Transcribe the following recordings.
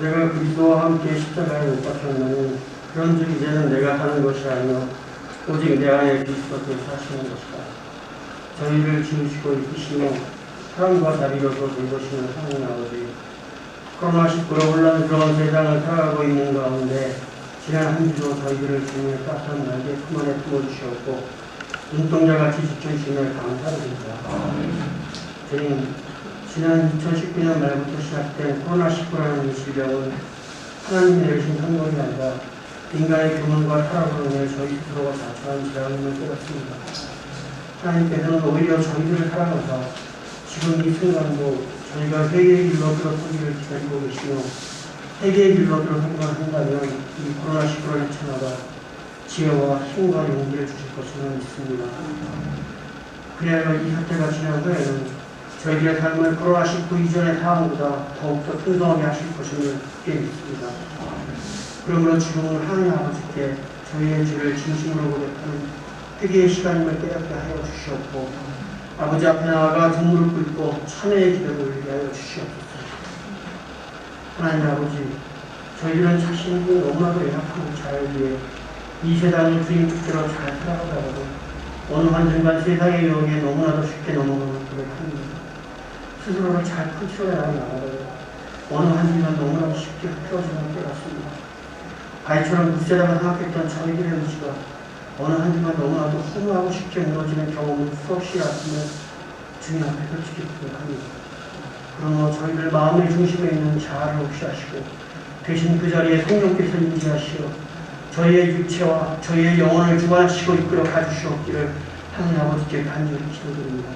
내가 그리스도와 함께 십자가에 못 박혔나니 그런즉 이제는 내가 사는 것이 아니요 오직 내 안에 그리스도께서 사시는 것이다. 저희를 지으시고 이끄시며 사랑과 자비로서 돌보시는 하나님 아버지 코로나 19로 혼란스러운 세상을 살아가고 있는 가운데 지난 한 주도 저희들을 주님의 따뜻한 날개 품 안에 품어주시었고 눈동자같이 지켜주시며 감사드립니다. 주님 지난 2019년 말부터 시작된 코로나19라는 이 질병은 하나님이 내리신 선물이 아니라 인간의 교만과 타락으로 인해 저희 스스로가 자초한 재앙임을 깨닫습니다. 하나님께서는 오히려 저희들을 사랑하사 지금 이 순간도 저희가 회개의 길로 들어서기를 기다리고 계시며 회개의 길로 들어서기만 한다면 이 코로나19를 헤쳐나가 지혜와 힘과 용기를 주실 것을 믿습니다. 그래야 이 사태가 지난 후에는 저희들의 삶을 코로나19 이전의 상황보다 더욱더 풍성하게 하실 것임을 굳게 믿습니다. 그러므로 지금은 하나님 아버지께 저희의 죄를 진심으로 고백하는 회개의 시간임을 깨닫게 하여 주시옵고 아버지 앞에 나아가 두 무릎 꿇고 참회의 기도를 위하여 주시옵소서. 하나님 아버지 저희들은 자신이 너무나도 연약하고 잘 위해 이 세상을 주님 뜻대로 잘 살아가다가도 어느 한순간 세상의 유혹에 너무나도 쉽게 넘어가는 고백합니다. 스스로를 잘 컨트롤해 나가다가 어느 한순간 너무나도 쉽게 흐트러지는 깨닫습니다. 아이처럼 무세다가 생각했던 저희들의 의지가 어느 한순간 너무나도 허무하고 쉽게 무너지는 경험을 수없이 왔으며 주님 앞에 솔직히 고백합니다. 그러므로 저희들 마음의 중심에 있는 자아를 없이 하시고 대신 그 자리에 성령께서 임재하시어 저희의 육체와 저희의 영혼을 주관하시고 이끌어 가주시옵기를 하나님 아버지께 간절히 기도드립니다.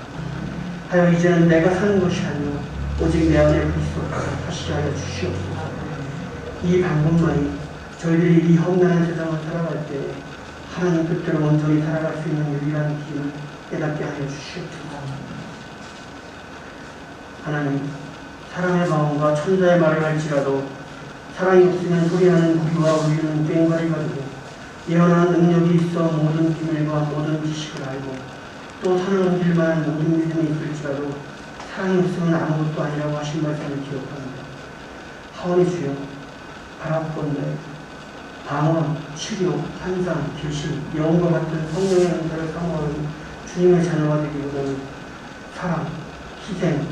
하여 이제는 내가 사는 것이 아니요 오직 내 안에 그리스도가 다시 하여 주시옵소서. 이 방법만이 저희들이 이 험난한 세상을 살아갈 때 하나님 뜻대로 온전히 살아갈 수 있는 유일한 길을 깨닫게 하여 주시옵소서. 하나님, 사랑의 마음과 천사의 말을 할지라도 사랑이 없으면 소리하는 우리와 우리는 꽹과리 가지고 예언하는 능력이 있어 모든 비밀과 모든 지식을 알고 또 사는 길만 모든 믿음이 있을지라도 사랑이 없으면 아무것도 아니라고 하신 말씀을 기억합니다. 하원이 주여 바라본데 방언, 치료, 환상, 계시, 영과 같은 성령의 은사를 사모하는 주님의 자녀가 되기보다는 사랑, 희생,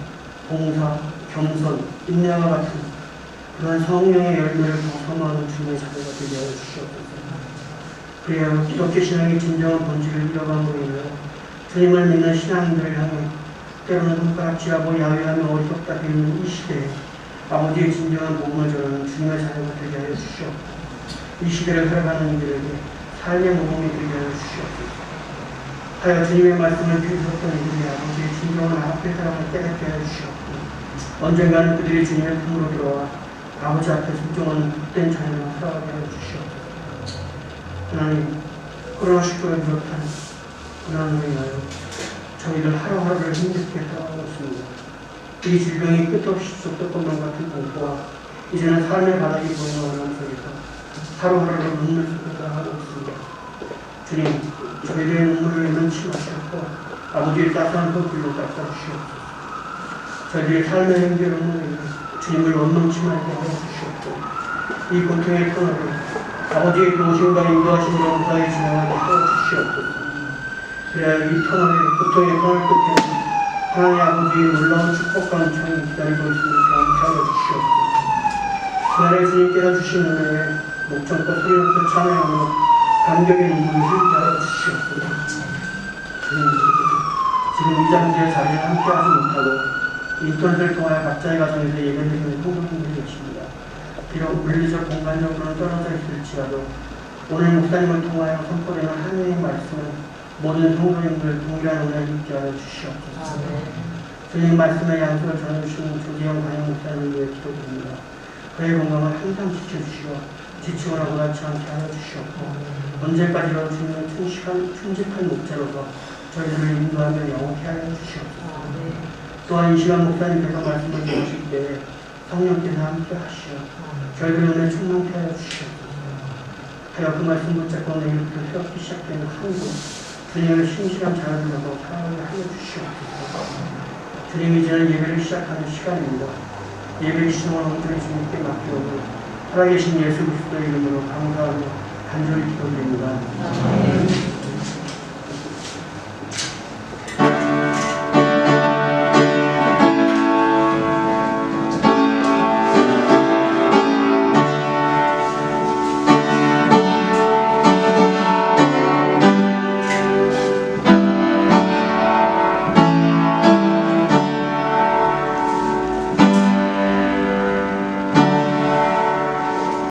봉사, 겸손, 인내와 같은 그런 성령의 열매를 더 선호하는 주님의 자녀가 되게 하여 주시옵소서. 그래야 기독교 신앙의 진정한 본질을 잃어감으로 인하여 주님을 믿는 신앙인들을 향해 때로는 손가락질하고 야유하며 어리석다 되는 이 시대에 아버지의 진정한 복음을 전하는 주님의 자녀가 되게 하여 주시옵소서. 이 시대를 살아가는 이들에게 삶의 모범이 되게 하여 주시옵소서. 하여 주님의 말씀을 귀속던 이들이 아버지의 진정한 앞에 사랑을 깨닫게 하여 주시옵고 언젠가는 그들이 주님의 품으로 들어와 아버지 앞에 순종하는 복된 자녀로 살아가게 하여 주시옵소서. 하나님, 코로나19를 비롯한 고난으로 인하여 저희들 하루하루를 힘들게 살아가고 있습니다. 이 질병이 끝없이 쏟던 것만 같은 공포와 이제는 삶의 바닥이 어려움 속에서 하루하루를 눈물 쏟아 하고 있습니다. 주님, 저희들의 눈물을 면치 마시옵고 아버지의 따뜻한 손길로 닦아주시옵소서. 저희들의 삶의 행렬은 주님을 원망치 말게 주시옵고 이 고통의 터널을 아버지의 도우심과 인도하심으로 무사히 지나가게 하여 주시옵소서. 그래야 이 터널의 고통의 터널 끝에 하나님 아버지의 놀라운 축복과 은총이 기다리고 있음을 경험케 하여 주시옵소서. 그날에 주님께서 주신 은혜에 목청껏 소리롭게 찬양하며 감격의 눈물을 하여 주시옵소서. 지금 이 장소의 자리에 함께하지 못하고 인터넷을 통하여 각자의 가정에서 예배드리는 성도님들이 계십니다. 비록 물리적 공간적으로는 떨어져 있을지라도 오늘 목사님을 통하여 선포되는 하나님의 말씀은 모든 성도님들 동일한 은혜를 있게 하여 주시옵소서. 주님 말씀의 양식을 전해주시는 조지영 관영 목사님을 위해 기도드립니다. 그의 건강을 항상 지켜주시고 지치거나 고다치 않게 하여 주시옵고 언제까지나 주님의 충실한, 충직한 목자로서 저희들을 인도하며 영원케 하여 주시옵소서. 또한 이 시간 목사님께서 말씀을 주실 때 성령께서 함께 하시어 저희들 은혜 충만케 하여 주시옵소서. 하여 그 말씀 붙잡고 내일부터 새롭게 시작되는 한국 주님의 신실한 자녀들로 살아가게 하여 주시옵소서. 주님 이제는 예배를 시작하는 시간입니다. 예배 시청을 온전히 주님께 맡기오고 살아계신 예수 그리스도의 이름으로 감사하며 간절히 기도드립니다.